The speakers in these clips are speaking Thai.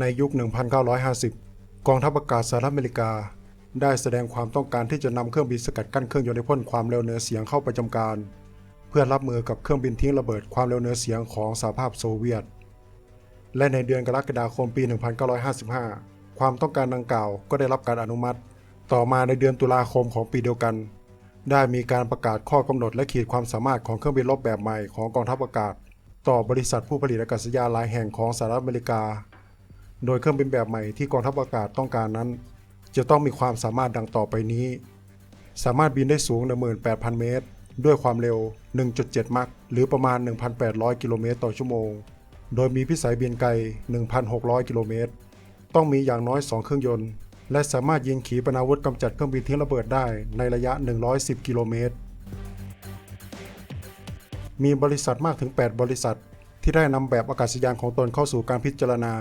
ในยุค 1950 กองทัพอากาศสหรัฐอเมริกา ได้แสดงความต้องการที่จะนำเครื่องบินสกัดกั้นเครื่องยนต์ในพ่นความเร็วเหนือเสียงเข้าประจำการ เพื่อรับมือกับเครื่องบินทิ้งระเบิดความเร็วเหนือเสียงของสหภาพโซเวียต และในเดือนกรกฎาคมปี 1955 ความต้องการดังกล่าวก็ได้รับการอนุมัติ ต่อมาในเดือนตุลาคมของปีเดียวกัน ได้มีการประกาศข้อกำหนดและขีดความสามารถของเครื่องบินรบแบบใหม่ของกองทัพอากาศ ต่อบริษัทผู้ผลิตอากาศยานหลายแห่งของสหรัฐอเมริกา โดยเครื่องบินแบบใหม่ที่กองทัพอากาศต้องการนั้น จะต้องมีความสามารถดังต่อไปนี้ สามารถบินได้สูง 18,000 เมตร ด้วยความเร็ว 1.7 มัคหรือประมาณ 1,800 กิโลเมตรต่อชั่วโมง โดยมีพิสัยบินไกล 1,600 กิโลเมตร ต้องมีอย่างน้อย 2 เครื่องยนต์ และสามารถยิงขีปนาวุธกำจัดเครื่องบินทิ้งระเบิดได้ในระยะ 110 กิโลเมตร มีบริษัทมากถึง 8 บริษัท ที่ได้นำแบบอากาศยานของตนเข้าสู่การพิจารณา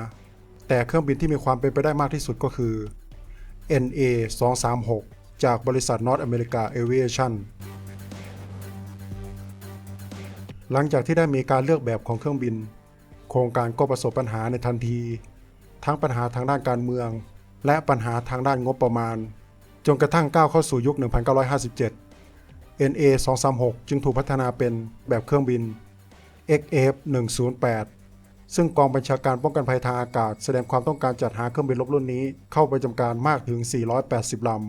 แต่เครื่องบินที่มีความเป็นไปได้มากที่สุดก็คือ NA 236จากบริษัท North America Aviation หลังจากที่ได้มีการเลือกแบบของเครื่องบิน โครงการก็ประสบปัญหาในทันที ทั้งปัญหาทางด้านการเมือง และปัญหาทางด้านงบประมาณ จนกระทั่งก้าวเข้าสู่ยุค 1957 NA 236จึงถูกพัฒนาเป็นแบบเครื่องบิน XF 108 ซึ่งกองบัญชาการป้องกันภัยทางอากาศ แสดงความต้องการจัดหาเครื่องบินรบรุ่นนี้เข้าไปจำการมากถึง 480 ลำ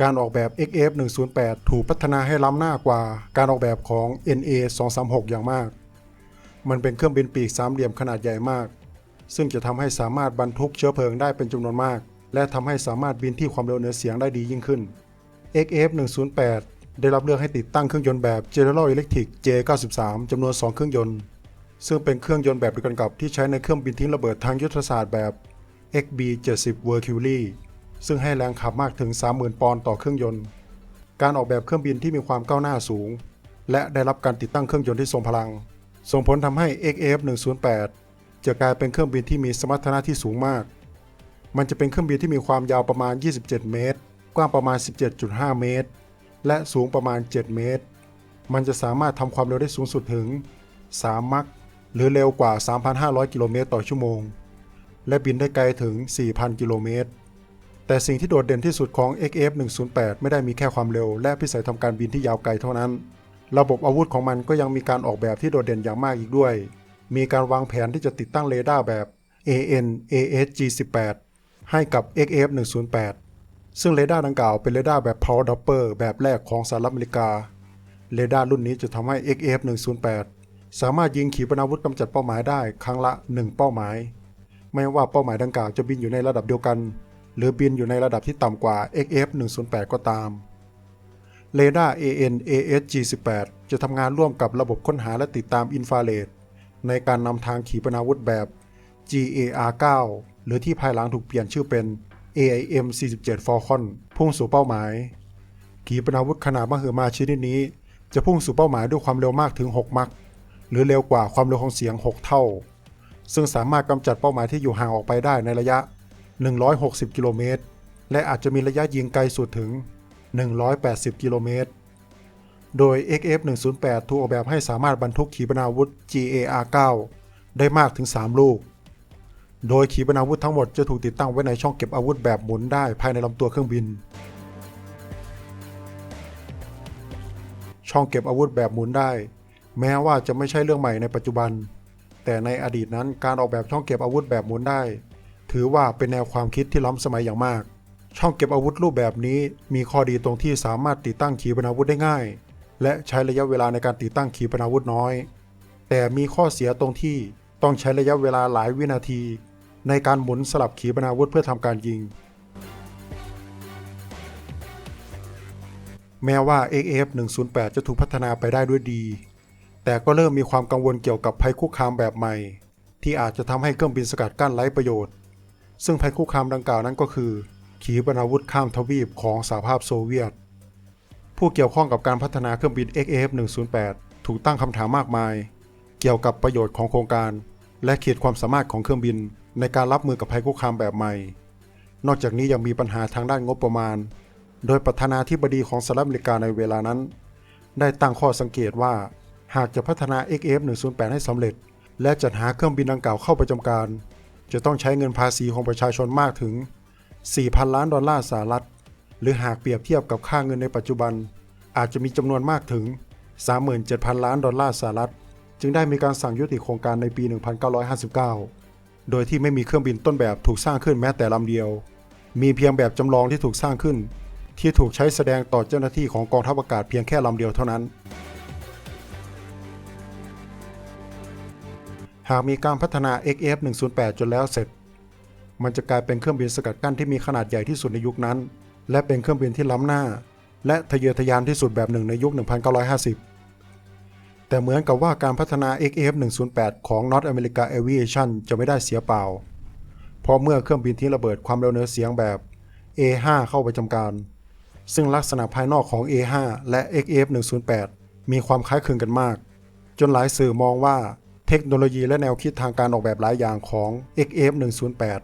การออกแบบ XF 108 ถูกพัฒนาให้ล้ำหน้ากว่าการออกแบบของ NA 236 อย่างมาก มันเป็นเครื่องบินปีกสามเหลี่ยมขนาดใหญ่มาก ซึ่งจะทำให้สามารถบรรทุกเชื้อเพลิงได้เป็นจำนวนมาก และทำให้สามารถบินที่ความเร็วเหนือเสียงได้ดียิ่งขึ้น XF 108 ได้รับเลือกให้ติดตั้งเครื่องยนต์แบบ General Electric J93 จำนวน 2 เครื่องยนต์ ซึ่งเป็นเครื่องยนต์แบบเดียวกันกับที่ใช้ในเครื่องบินทิ้งระเบิดทางยุทธศาสตร์แบบ XB-70 Mercury ซึ่งให้แรงขับมากถึง 30,000 ปอนด์ต่อเครื่องยนต์ การออกแบบเครื่องบินที่มีความก้าวหน้าสูง และได้รับการติดตั้งเครื่องยนต์ที่ทรงพลัง ส่งผลทำให้ XF 108 จะกลายเป็นเครื่องบินที่มีสมรรถนะที่สูงมาก มันจะเป็นเครื่องบินที่มีความยาวประมาณ 27 เมตร กว้างประมาณ 17.5 เมตร และสูงประมาณ 7 เมตร มันจะสามารถทำความเร็วได้สูงสุดถึง 3 มัคหรือเร็วกว่า 3,500 กิโลเมตรต่อชั่วโมง และบินได้ไกลถึง 4,000 กิโลเมตร แต่สิ่งที่โดดเด่นที่สุดของ XF 108 ไม่ได้มีแค่ความเร็ว และพิสัยทำการบินที่ยาวไกลเท่านั้น ระบบอาวุธของมันก็ยังมีการออกแบบที่โดดเด่นอย่างมากอีกด้วย มีการวางแผนที่จะติดตั้งเรดาร์แบบ AN ASG18 ให้กับ XF 108 ซึ่งเรดาร์ดังกล่าวเป็นเรดาร์แบบ Power Doppler แบบแรกของสหรัฐอเมริกา เรดาร์รุ่นนี้จะทำให้ XF 108 สามารถยิงขีปนาวุธกำจัดเป้าหมายได้ครั้งละ 1 เป้าหมาย ไม่ว่าเป้าหมายดังกล่าวจะบินอยู่ในระดับเดียวกัน หรือบินอยู่ในระดับที่ต่ำกว่า XF 108 ก็ตามเรดาร์ AN ASG18 จะทำงานร่วมกับระบบค้นหาและติดตามอินฟราเรดในการนำทางขีปนาวุธแบบ GAR-9 หรือที่ภายหลังถูกเปลี่ยนชื่อเป็น AIM-47 Falcon พุ่งสู่เป้าหมาย ขีปนาวุธขนาดมหึมาชนิดนี้ จะพุ่งสู่เป้าหมายด้วยความเร็วมากถึง 6 มัคหรือเร็วกว่าความเร็วของเสียง 6 เท่า ซึ่งสามารถกำจัดเป้าหมายที่อยู่ห่างออกไปได้ในระยะ 160 กิโลเมตร และอาจจะมีระยะยิงไกลสุดถึง 180 กิโลเมตร โดย XF 108 ถูกออกแบบให้สามารถบรรทุกขีปนาวุธ GAR-9 ได้มากถึง 3 ลูก โดยขีปนาวุธทั้งหมดจะถูกติดตั้งไว้ในช่องเก็บอาวุธแบบหมุนได้ภายในลำตัวเครื่องบิน ช่องเก็บอาวุธแบบหมุนได้ แม้ว่าจะไม่ใช่เรื่องใหม่ในปัจจุบัน แต่ในอดีตนั้นการออกแบบช่องเก็บอาวุธแบบหมุนได้ ถือว่าเป็นแนวความคิดที่ล้ำสมัยอย่างมาก ช่องเก็บอาวุธรูปแบบนี้มีข้อดีตรงที่สามารถติดตั้งขีปนาวุธได้ง่าย และใช้ระยะเวลาในการติดตั้งขีปนาวุธน้อย แต่มีข้อเสียตรงที่ต้องใช้ระยะเวลาหลายวินาที ในการหมุนสลับขีปนาวุธเพื่อทำการยิง แม้ว่า XF 108 จะถูกพัฒนาไปได้ด้วยดี แต่ก็เริ่มมีความกังวลเกี่ยวกับภัยคุกคามแบบใหม่ ที่อาจจะทำให้เครื่องบินสกัดกั้นไร้ประโยชน์ ซึ่งภัยคุกคามดังกล่าวนั้นก็คือ ขีปนาวุธข้ามทวีปของสหภาพโซเวียต ผู้เกี่ยวข้องกับการพัฒนาเครื่องบิน XF 108 ถูกตั้งคำถามมากมาย เกี่ยวกับประโยชน์ของโครงการ และขีดความสามารถของเครื่องบิน ในการรับมือกับภัยคุกคามแบบใหม่ นอกจากนี้ยังมีปัญหาทางด้านงบประมาณ โดยประธานาธิบดีของสหรัฐอเมริกาในเวลานั้น ได้ตั้งข้อสังเกตว่า หากจะพัฒนา XF 108 ให้สำเร็จ และจัดหาเครื่องบินดังกล่าวเข้าประจำการ จะต้องใช้เงินภาษีของประชาชนมากถึง 4,000 ล้านดอลลาร์สหรัฐ หรือหากเปรียบเทียบกับค่าเงินในปัจจุบัน อาจจะมีจำนวนมากถึง 37,000 ล้านดอลลาร์สหรัฐ จึงได้มีการสั่งยุติโครงการในปี 1959 โดยที่ไม่มีเครื่องบินต้นแบบถูกสร้างขึ้นแม้แต่ลำเดียว มีเพียงแบบจำลองที่ถูกสร้างขึ้น ที่ถูกใช้แสดงต่อเจ้าหน้าที่ของกองทัพอากาศเพียงแค่ลำเดียวเท่านั้น หากมีการพัฒนา XF-108 จนแล้วเสร็จ มันจะกลายเป็นเครื่องบินสกัดกั้นที่มีขนาดใหญ่ที่สุดในยุคนั้น และเป็นเครื่องบินที่ล้ำหน้า และทะเยอทะยานที่สุดแบบหนึ่งในยุค 1950 แต่เหมือนกับว่าการพัฒนา XF-108 ของ North America Aviation จะไม่ได้เสียเปล่า เพราะเมื่อเครื่องบินที่ระเบิดความเร็วเหนือเสียงแบบ A5 เข้าประจำการ ซึ่งลักษณะภายนอกของ A5 และ XF-108 มีความคล้ายคลึงกันมาก จนหลายสื่อมองว่าเทคโนโลยีและแนวคิดทางการออกแบบหลายอย่างของ XF-108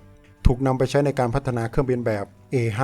ถูกนำไปใช้ในการพัฒนาเครื่องบินแบบ A5